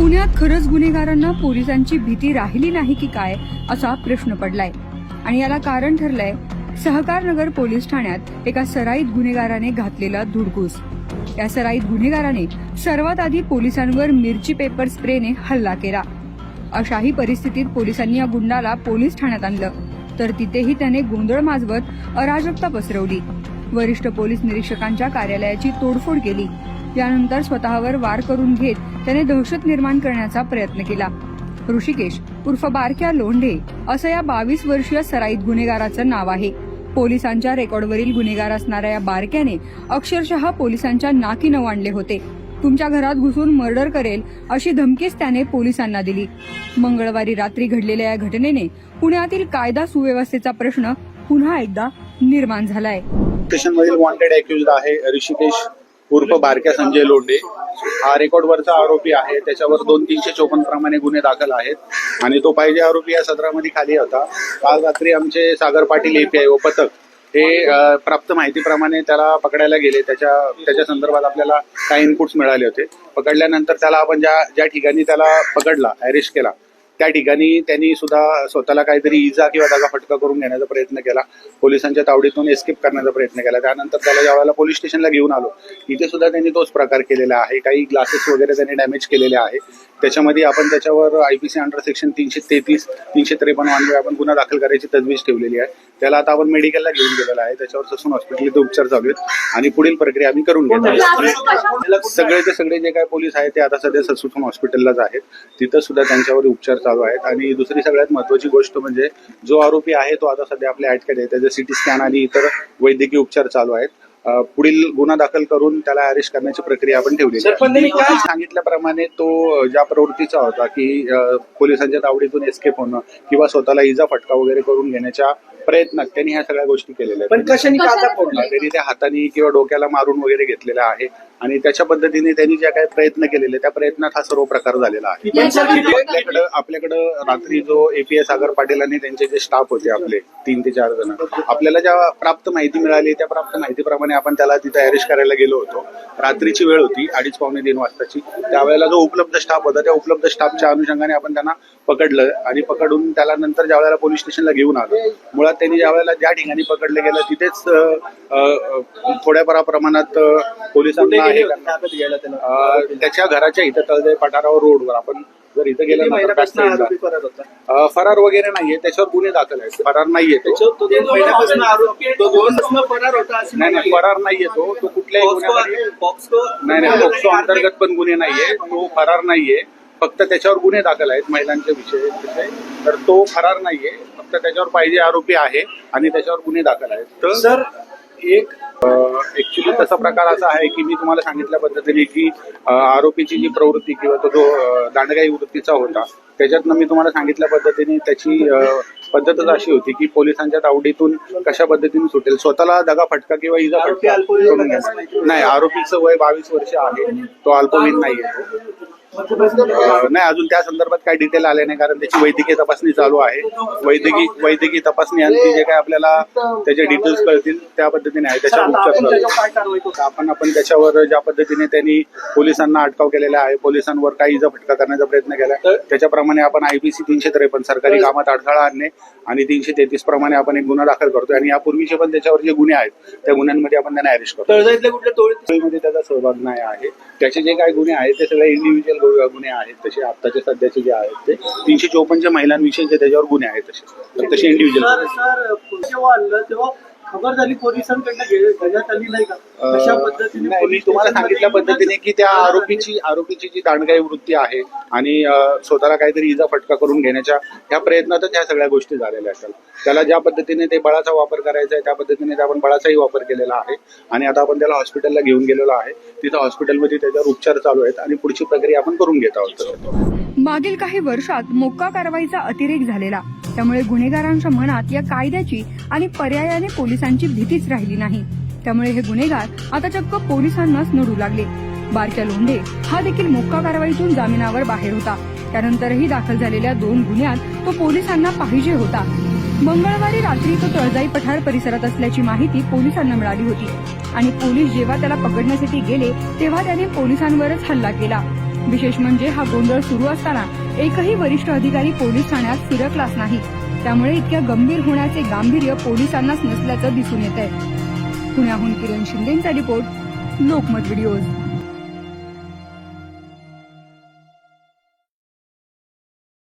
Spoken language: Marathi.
पुण्यात खरंच गुन्हेगारांना पोलिसांची भीती राहिली नाही की काय असा प्रश्न पडलाय. आणि याला कारण ठरलंय सहकारनगर पोलीस ठाण्यात एका सराईत गुन्हेगाराने घातलेला धुडकूस या सराईत गुन्हेगाराने सर्वात आधी पोलिसांवर मिरची पेपर स्प्रेने हल्ला केला. अशाही परिस्थितीत पोलिसांनी या गुंडाला पोलीस ठाण्यात आणलं. तर तिथेही त्याने गोंधळ माजवत अराजकता पसरवली. वरिष्ठ पोलीस निरीक्षकांच्या कार्यालयाची तोडफोड केली. यानंतर स्वतःवर वार करून घेत त्याने दहशत निर्माण करण्याचा प्रयत्न केला. ऋषिकेश उर्फ बारक्या लोंढे असं या बावीस वर्षीय सराईत गुन्हेगाराचं नाव आहे. पोलिसांच्या रेकॉर्डवरील गुन्हेगार असणाऱ्या या बारक्याने अक्षरशः पोलिसांच्या नाकी नऊ आणले होते. तुमच्या घरात घुसून मर्डर करेल अशी धमकीच त्याने पोलिसांना दिली. मंगळवारी रात्री घडलेल्या या घटनेने पुण्यातील कायदा सुव्यवस्थेचा प्रश्न पुन्हा एकदा निर्माण झालाय. वॉन्टेड अक्युज आहे ऋषिकेश. उर्फ बारक्या संजय लोंढे. हा रेकॉर्डवरचा आरोपी आहे. त्याच्यावर दोन तीनशे चोपन्न प्रमाणे गुन्हे दाखल आहेत. आणि तो पाहिजे आरोपी या सदरामध्ये खाली होता. काल रात्री आमचे सागर पाटील एपीआय व पथक हे प्राप्त माहितीप्रमाणे त्याला पकडायला गेले. त्याच्या त्याच्या संदर्भात आपल्याला काही इनपुट्स मिळाले होते. पकडल्यानंतर त्याला आपण ज्या ज्या ठिकाणी त्याला पकडला अरेस्ट केला त्या ठिकाणी त्यांनी सुद्धा स्वतःला काहीतरी इजा किंवा त्याचा फटका करून घेण्याचा प्रयत्न केला. पोलिसांच्या तावडीतून एस्केप करण्याचा प्रयत्न केला. त्यानंतर त्याला ज्या वेळेला पोलीस स्टेशनला घेऊन आलो इथे सुद्धा त्यांनी तोच प्रकार केलेला आहे. काही ग्लासेस वगैरे त्यांनी डॅमेज केलेले आहे. त्याच्यामध्ये आपण त्याच्यावर I P C under section तीनशे तेहतीस तीनशे त्रेपन्न वानवे आपण गुन्हा दाखल करायची तजवीज ठेवलेली आहे. त्याला आता आपण मेडिकलला घेऊन गेलेला आहे. त्याच्यावर ससून हॉस्पिटल इथे उपचार चालू आहेत. आणि पुढील प्रक्रिया आम्ही करून घेतो आहोत. सगळे ते सगळे जे काही पोलीस आहेत ते आता सध्या ससून हॉस्पिटललाच आहेत. तिथं सुद्धा त्यांच्यावर उपचार चालू आहेत. आणि दुसरी सगळ्यात महत्वाची गोष्ट म्हणजे जो आरोपी आहे तो आता सध्या आपल्या अटकेत आहे. त्याचे सिटी स्कॅन आणि इतर वैद्यकीय उपचार चालू आहेत. पुढील गुन्हा दाखल करून त्याला अरेस्ट करण्याची प्रक्रिया आपण ठेवली काय- सांगितल्याप्रमाणे तो ज्या प्रवृत्तीचा होता की पोलिसांच्या तावडीतून एस्केप होणं किंवा स्वतःला इजा फटका वगैरे करून घेण्याच्या प्रयत्नात त्यांनी ह्या सगळ्या गोष्टी केलेल्या पण कशाने काचा फोडला? त्यांनी त्या हाताने किंवा डोक्याला मारून वगैरे घेतलेला आहे. आणि त्याच्या पद्धतीने त्यांनी ज्या काही प्रयत्न केलेले त्या प्रयत्नात हा सर्व प्रकार झालेला आहे. आपल्याकडं आपल्याकडं रात्री जो एपीएस सागर पाटील आणि त्यांचे जे स्टाफ होते आपले तीन ते चार जण आपल्याला ज्या प्राप्त माहिती मिळाली त्या प्राप्त माहितीप्रमाणे आपण त्याला तिथे अरेस्ट करायला गेलो होतो. रात्रीची वेळ होती अडीच पावणे तीन वाजताची. त्यावेळेला जो उपलब्ध स्टाफ होता त्या उपलब्ध स्टाफच्या अनुषंगाने आपण त्यांना पकडलं आणि पकडून त्याला नंतर ज्या वेळेला पोलीस स्टेशनला घेऊन आलो मुळात त्यांनी ज्या वेळेला ज्या ठिकाणी पकडलं गेलं तिथेच अं, अं, थोड्या बऱ्या प्रमाणात पोलिसांना हे अं, त्याच्या घराच्या इथं तळजाई पठारावर रोडवर आपण जर इथं गेलं फरार वगैरे नाहीये त्याच्यावर गुन्हे दाखल आहेत. फरार नाहीये तो. त्याच्यावर तो दोन महिन्यापासून आरोपी तो दोन महिन्यापासून फरार होता अशी नाही नाही फरार नाहीये तो. तो कुठल्याही नाही नाही पोक्सो अंतर्गत पण गुन्हे नाहीये. तो फरार नाहीये. फक्त त्याच्यावर गुन्हे दाखल आहेत महिलांच्या विषयी. तर तो फरार नाहीये. फक्त त्याच्यावर पाहिजे आरोपी आहे आणि त्याच्यावर गुन्हे दाखल आहेत. तर सर एक ऍक्च्युली तसा प्रकार असा आहे की मी तुम्हाला सांगितल्या पद्धतीने की आरोपीची जी प्रवृत्ती किंवा तो जो दांडगाई वृत्तीचा होता त्याच्यातनं मी तुम्हाला सांगितल्या पद्धतीने त्याची पद्धतच अशी होती की पोलिसांच्या तावडीतून कशा पद्धतीने सुटेल. स्वतःला दगा फटका किंवा इजा फटका? नाही आरोपीचं वय बावीस वर्ष आहे. तो अल्पवयीन नाहीये. अ, नाही अजून त्या संदर्भात काही डिटेल आले नाही कारण त्याची वैद्यकीय तपासणी चालू आहे. वैद्यकीय वैद्यकीय तपासणी अंती जे काय आपल्याला त्याचे डिटेल्स कळतील त्या पद्धतीने आहे त्याच्यावर आता उपचार आपण आपण त्याच्यावर ज्या पद्धतीने त्यांनी पोलिसांना अटकाव केलेला आहे पोलिसांवर काही इजा फटका करण्याचा प्रयत्न केला त्याच्याप्रमाणे आपण आयपीसी तीनशे त्रेपन्न सरकारी कामात अडथळा आणणे आणि तीनशे तेहतीस प्रमाणे आपण एक गुन्हा दाखल करतोय. आणि यापूर्वीचे पण त्याच्यावर जे गुन्हे आहेत त्या गुन्ह्यांमध्ये आपण त्यांना अरेस्ट करतो त्याचा सहभाग नाही आहे. त्याचे जे काही गुन्हे आहेत ते सगळे इंडिव्हिज्युअल गुन्हे आहेत तसे आत्ताचे सध्याचे जे आहेत ते तीनशे चोपन्नच्या महिलांविषयीचे त्याच्यावर गुन्हे आहेत तसे. तर तसे इंडिव्हिज्युअल पोलिसांकडनं घेण्यात आली नाही का? अशा पद्धतीने मी तुम्हाला सांगितल्या पद्धतीने की त्या आरोपीची आरोपीची जी दांडगाई वृत्ती आहे आणि स्वतःला काहीतरी इजा फटका करून घेण्याच्या ह्या प्रयत्नातच ह्या सगळ्या गोष्टी झालेल्या असतात. त्याला ज्या पद्धतीने ते बळाचा वापर करायचा आहे त्या पद्धतीने ते आपण बळाचाही वापर केलेला आहे आणि आता आपण त्याला हॉस्पिटलला घेऊन गेलेलो आहे. तिथं हॉस्पिटलमध्ये त्याच्यावर उपचार चालू आहेत आणि पुढची प्रक्रिया आपण करून घेत आहोत. मागील काही वर्षात मोक्का कारवाईचा अतिरेक झालेला. त्यामुळे गुन्हेगारांच्या मनात या कायद्याची आणि पर्यायाने पोलिसांची भीतीच राहिली नाही. त्यामुळे हे गुन्हेगार आता चक्क पोलिसांनाच नडू लागले. बारक्या लोंढे हा देखील मोक्का कारवाईतून जामिनावर बाहेर होता. त्यानंतरही दाखल झालेल्या दोन गुन्ह्यात तो पोलिसांना पाहिजे होता. मंगळवारी रात्री तो तळजाई पठार परिसरात असल्याची माहिती पोलिसांना मिळाली होती. आणि पोलीस जेव्हा त्याला पकडण्यासाठी गेले तेव्हा त्याने पोलिसांवरच हल्ला केला. विशेष म्हणजे हा गोंधळ सुरू असताना एकही वरिष्ठ अधिकारी पोलीस ठाण्यात फिरकलाच नाही. त्यामुळे इतक्या गंभीर होण्याचे गांभीर्य पोलिसांनाच नसल्याचं दिसून येत आहे पुण्याहून किरण शिंदेचा रिपोर्ट लोकमत व्हिडिओज.